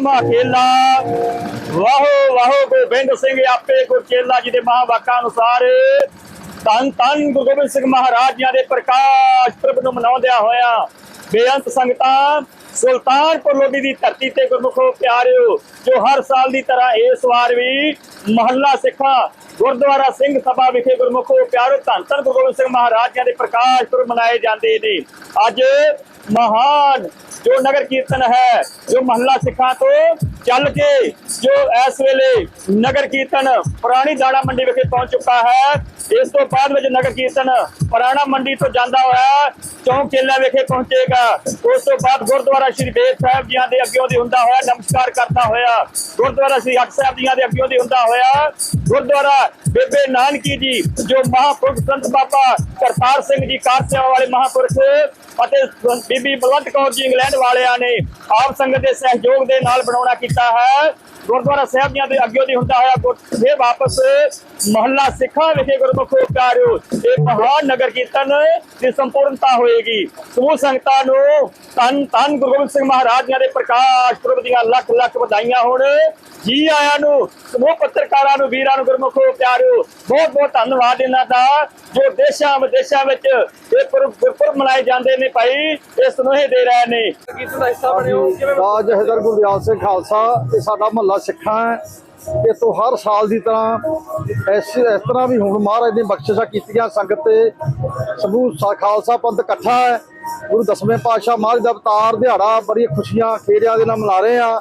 ਮਾਖੇਲਾ ਵਾਹੋ ਵਾਹੋ, ਗੋਬਿੰਦ ਸਿੰਘ ਆਪੇ ਗੁਰਚੇਲਾ ਜੀ ਦੇ ਮਹਾਵਾਕਾਂ ਅਨੁਸਾਰ ਤਨ ਤਨ ਗੁਰੂ ਗੋਬਿੰਦ ਸਿੰਘ ਮਹਾਰਾਜ ਜੀ ਦੇ ਪ੍ਰਕਾਸ਼ ਪੁਰਬ ਨੂੰ ਮਨਾਉਂਦਿਆਂ ਹੋਇਆ ਬੇਅੰਤ ਸੰਗਤਾਂ ਸੁਲਤਾਨਪੁਰ ਲੋਧੀ ਦੀ ਧਰਤੀ ਤੇ ਗੁਰਮੁਖੋ ਪਿਆਰਿਓ, ਜੋ ਹਰ ਸਾਲ ਦੀ ਤਰ੍ਹਾਂ ਇਸ ਵਾਰ ਵੀ ਮਹੱਲਾ ਸਿੱਖਾਂ ਗੁਰਦੁਆਰਾ ਸਿੰਘ ਸਭਾ ਵਿਖੇ ਗੁਰਮੁਖੋ ਪਿਆਰਿਓ, ਧੰਨ ਧੰਨ ਗੁਰੂ ਗੋਬਿੰਦ ਸਿੰਘ ਮਹਾਰਾਜ ਜੀ ਦੇ ਪ੍ਰਕਾਸ਼ ਪੁਰਬ ਮਨਾਏ ਜਾਂਦੇ ਨੇ। ਅੱਜ ਮਹਾਨ ਜੋ ਨਗਰ ਕੀਰਤਨ ਹੈ ਜੋ ਮਹੱਲਾ ਸਿੱਖਾਂ ਤੋਂ ਚੱਲ ਕੇ ਜੋ ਇਸ ਵੇਲੇ ਨਗਰ ਕੀਰਤਨ ਪੁਰਾਣੀ ਦਾਣਾ ਮੰਡੀ ਵਿਖੇ ਪਹੁੰਚ ਚੁੱਕਾ ਹੈ, ਇਸ ਤੋਂ ਬਾਅਦ ਵਿੱਚ ਨਗਰ ਕੀਰਤਨ ਪੁਰਾਣਾ ਮੰਡੀ ਤੋਂ ਜਾਂਦਾ ਹੋਇਆ ਚੌਂਕ ਚੇਲਾ ਵਿਖੇ ਪਹੁੰਚੇਗਾ। ਉਸ ਤੋਂ ਬਾਅਦ ਗੁਰਦੁਆਰਾ ਸ੍ਰੀ ਬੇਦ ਸਾਹਿਬ ਜੀਆਂ ਦੇ ਅੱਗਿਓਂ ਦੀ ਹੁੰਦਾ ਹੋਇਆ, ਨਮਸਕਾਰ ਕਰਦਾ ਹੋਇਆ। ਗੁਰਦੁਆਰਾ ਸ੍ਰੀ ਹੱਟ ਸਾਹਿਬ ਜੀਆਂ ਦੇ ਅੱਗਿਓਂ ਦੀ ਹੁੰਦਾ ਹੋਇਆ। ਗੁਰਦੁਆਰਾ ਬੇਬੇ ਨਾਨਕੀ ਜੀ, ਜੋ ਮਹਾਂਪੁਰਖ ਸੰਤ ਬਾਬਾ ਕਰਤਾਰ ਸਿੰਘ ਜੀ ਕਾਰ ਸੇਵਾ ਵਾਲੇ ਮਹਾਪੁਰਖ ਅਤੇ ਬੀਬੀ ਬਲਵੰਤ ਕੌਰ ਜੀ ਇੰਗਲੈਂਡ ਵਾਲਿਆਂ ਨੇ ਆਪ ਸੰਗਤ ਦੇ ਸਹਿਯੋਗ ਦੇ ਨਾਲ ਬਣਾਉਣਾ ਕੀਤਾ ਹੈ। ਗੁਰਦੁਆਰਾ ਸਾਹਿਬ ਜੀਆਂ ਦੇ ਅੱਗੇ ਦੀ ਹੁੰਦਾ ਹੋਇਆ ਫਿਰ ਵਾਪਸ ਮਹੱਲਾ ਸਿੱਖਾਂ ਵਿਖੇ ਗੁਰਮੁਖੋ ਪਿਆਰਿਓ ਇਹ ਮਹਾਨ ਨਗਰ ਕੀਰਤਨ ਦੀ ਸੰਪੂਰਨਤਾ ਹੋਏਗੀ। ਸਮੂਹ ਸੰਗਤਾਂ ਨੂੰ ਤਨ ਤਨ ਗੁਰੂ ਗੋਬਿੰਦ ਸਿੰਘ ਮਹਾਰਾਜ ਜੀ ਦੇ ਪ੍ਰਕਾਸ਼ ਪੁਰਬ ਦੀਆਂ ਲੱਖ ਲੱਖ ਵਧਾਈਆਂ ਹੋਣ। ਜੀ ਆਇਆਂ ਨੂੰ ਸਮੂਹ ਪੱਤਰਕਾਰਾਂ ਨੂੰ ਵੀਰਾਂ ਨੂੰ ਗੁਰਮੁਖੋ ਪਿਆਰਿਓ ਬਹੁਤ ਬਹੁਤ ਧੰਨਵਾਦ ਇਹਨਾਂ ਦਾ ਜੋ ਦੇਸ਼ਾਂ ਵਿਦੇਸ਼ਾਂ ਵਿੱਚ ਇਹ ਪੁਰਬ ਗੁਰਪੁਰਬ ਮਨਾਏ ਜਾਂਦੇ ਨੇ ਭਾਈ ਇਹ ਸੁਨੇਹੇ ਦੇ ਰਹੇ ਨੇ। ਕੀਰਤਨ ਦਾ ਹਿੱਸਾ ਬਣੇ ਹੋ। ਕਿਵੇਂ ਰਾਜ ਜਹਦਰ ਗੁਰਦਿਆਲ ਸਿੰਘ ਖਾਲਸਾ ਇਹ ਸਾਡਾ ਮਹੱਲਾ ਸਿੱਖਾਂ ਹੈ ਇਹ ਤੋਂ ਹਰ ਸਾਲ ਦੀ ਤਰ੍ਹਾਂ ਇਸ ਇਸ ਤਰ੍ਹਾਂ ਵੀ ਹੁਣ ਮਹਾਰਾਜ ਨੇ ਬਖਸ਼ਿਸ਼ਾਂ ਕੀਤੀਆਂ, ਸੰਗਤ ਤੇ ਸਮੂਹ ਖਾਲਸਾ ਪੰਥ ਇਕੱਠਾ ਹੈ, ਗੁਰੂ ਦਸਵੇਂ ਪਾਤਸ਼ਾਹ ਮਹਾਰਾਜ ਦਾ ਅਵਤਾਰ ਦਿਹਾੜਾ ਬੜੀ ਖੁਸ਼ੀਆਂ ਖੇੜਿਆਂ ਦੇ ਨਾਲ ਮਨਾ ਰਹੇ ਆ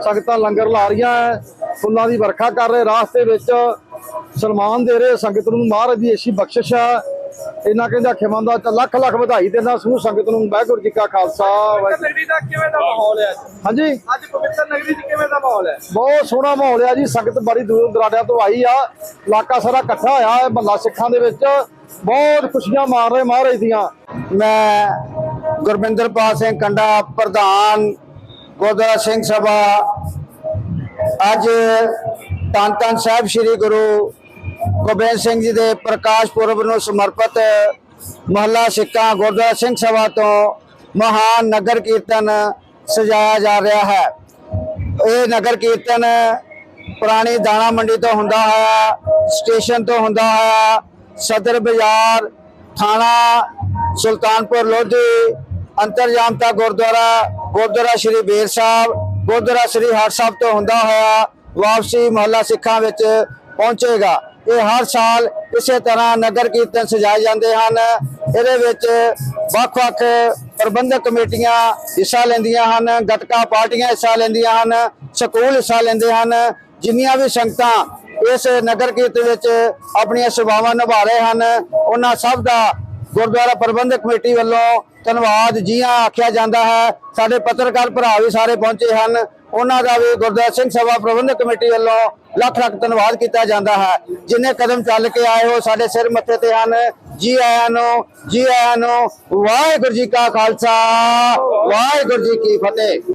ਸੰਗਤਾਂ ਲੰਗਰ ਲਾ ਰਹੀਆਂ ਹੈ, ਫੁੱਲਾਂ ਦੀ ਵਰਖਾ ਕਰ ਰਹੇ ਰਾਸਤੇ ਵਿੱਚ ਸਨਮਾਨ ਦੇ ਰਹੇ, ਸੰਗਤ ਨੂੰ ਮਹਾਰਾਜ ਦੀ ਐਸੀ ਬਖਸ਼ਿਸ਼ ਹੈ ਇਹਨਾਂ ਕਹਿੰਦਾ ਖਿਮੰਦਾ ਚ ਲੱਖ ਲੱਖ ਵਧਾਈ ਦੇਣਾ ਸਮੂਹ ਸੰਗਤ ਨੂੰ ਵਾਹਿਗੁਰੂ ਜੀ ਕਾ ਖਾਲਸਾ ਪਵਿੱਤਰ ਵਾਹਿਗੁਰੂ ਨਗਰੀ ਦਾ ਕਿਵੇਂ ਦਾ ਮਾਹੌਲ ਹੈ ਅੱਜ? ਹਾਂਜੀ? ਅੱਜ ਪਵਿੱਤਰ ਨਗਰੀ 'ਚ ਕਿਵੇਂ ਦਾ ਮਾਹੌਲ ਹੈ? ਬਹੁਤ ਸੋਹਣਾ ਮਾਹੌਲ ਆ ਜੀ ਸੰਗਤ ਬੜੀ ਦੂਰ ਦਰਾਡਿਆਂ ਤੋਂ ਆਈ ਆ ਇਲਾਕਾ ਸਾਰਾ ਇਕੱਠਾ ਹੋਇਆ ਹੈ ਮਹੱਲਾ ਸਿੱਖਾਂ ਦੇ ਵਿੱਚ ਬਹੁਤ ਖੁਸ਼ੀਆਂ ਮਾਰ ਰਹੇ ਮਹਾਰਾਜ ਦੀਆਂ। ਮੈਂ ਗੁਰਵਿੰਦਰਪਾਲ ਸਿੰਘ ਕੰਡਾ ਪ੍ਰਧਾਨ ਗੁਰਦੁਆਰਾ ਸਿੰਘ ਸਭਾ ਅੱਜ ਧੰਨ ਧੰਨ ਸਾਹਿਬ ਸ੍ਰੀ ਗੁਰੂ ਗੋਬਿੰਦ ਸਿੰਘ ਜੀ ਦੇ ਪ੍ਰਕਾਸ਼ ਪੁਰਬ ਨੂੰ ਸਮਰਪਿਤ ਮਹੱਲਾ ਸਿੱਕਾ ਗੁਰਦੁਆਰਾ ਸਿੰਘ ਸਭਾ ਤੋਂ ਮਹਾਨ ਨਗਰ ਕੀਰਤਨ ਸਜਾਇਆ ਜਾ ਰਿਹਾ ਹੈ। ਇਹ ਨਗਰ ਕੀਰਤਨ ਪੁਰਾਣੀ ਦਾਣਾ ਮੰਡੀ ਤੋਂ ਹੁੰਦਾ ਹੋਇਆ, ਸਟੇਸ਼ਨ ਤੋਂ ਹੁੰਦਾ ਹੋਇਆ, ਸਦਰ ਬਾਜ਼ਾਰ, ਥਾਣਾ ਸੁਲਤਾਨਪੁਰ ਲੋਧੀ, ਅੰਤਰਜਾਮਤਾ ਗੁਰਦੁਆਰਾ ਗੁਰਦੁਆਰਾ ਸ੍ਰੀ ਬੇਰ ਸਾਹਿਬ, ਗੁਰਦੁਆਰਾ ਸ੍ਰੀ ਹਰ ਸਾਹਿਬ ਤੋਂ ਹੁੰਦਾ ਹੋਇਆ ਵਾਪਸੀ ਮਹੱਲਾ ਸਿੱਖਾਂ ਵਿੱਚ ਪਹੁੰਚੇਗਾ। ਇਹ ਹਰ ਸਾਲ ਇਸੇ ਤਰ੍ਹਾਂ ਨਗਰ ਕੀਰਤਨ ਸਜਾਏ ਜਾਂਦੇ ਹਨ। ਇਹਦੇ ਵਿੱਚ ਵੱਖ-ਵੱਖ ਪ੍ਰਬੰਧਕ ਕਮੇਟੀਆਂ ਹਿੱਸਾ ਲੈਂਦੀਆਂ ਹਨ ਗਟਕਾ ਪਾਰਟੀਆਂ ਹਿੱਸਾ ਲੈਂਦੀਆਂ ਹਨ, ਸਕੂਲ ਹਿੱਸਾ ਲੈਂਦੇ ਹਨ। ਜਿੰਨੀਆਂ ਵੀ ਸੰਗਤਾਂ ਇਸ ਨਗਰ ਕੀਰਤਨ ਵਿੱਚ ਆਪਣੀਆਂ ਸੇਵਾਵਾਂ ਨਿਭਾ ਰਹੇ ਹਨ, ਉਹਨਾਂ ਸਭ ਦਾ ਗੁਰਦੁਆਰਾ ਪ੍ਰਬੰਧਕ ਕਮੇਟੀ ਵੱਲੋਂ ਧੰਨਵਾਦ। ਜੀਆਂ ਆਖਿਆ ਜਾਂਦਾ ਹੈ, ਸਾਡੇ ਪੱਤਰਕਾਰ ਭਰਾ ਵੀ ਸਾਰੇ ਪਹੁੰਚੇ ਹਨ। ਉਹਨਾਂ ਦਾ ਵੀ ਗੁਰਦੁਆਰਾ ਸਿੰਘ ਸਭਾ ਪ੍ਰਬੰਧਕ ਕਮੇਟੀ ਵੱਲੋਂ ਲੱਖ ਲੱਖ ਧੰਨਵਾਦ ਕੀਤਾ ਜਾਂਦਾ ਹੈ। ਜਿੰਨੇ ਕਦਮ ਚੱਲ ਕੇ ਆਏ ਹੋ ਸਾਡੇ ਸਿਰ ਮੱਥੇ ਤੇ ਹਨ। ਜੀ ਆਇਆਂ ਨੂੰ, ਜੀ ਆਇਆਂ ਨੂੰ ਵਾਹਿਗੁਰੂ ਜੀ ਕਾ ਖਾਲਸਾ, ਵਾਹਿਗੁਰੂ ਜੀ ਕੀ ਫਤਿਹ।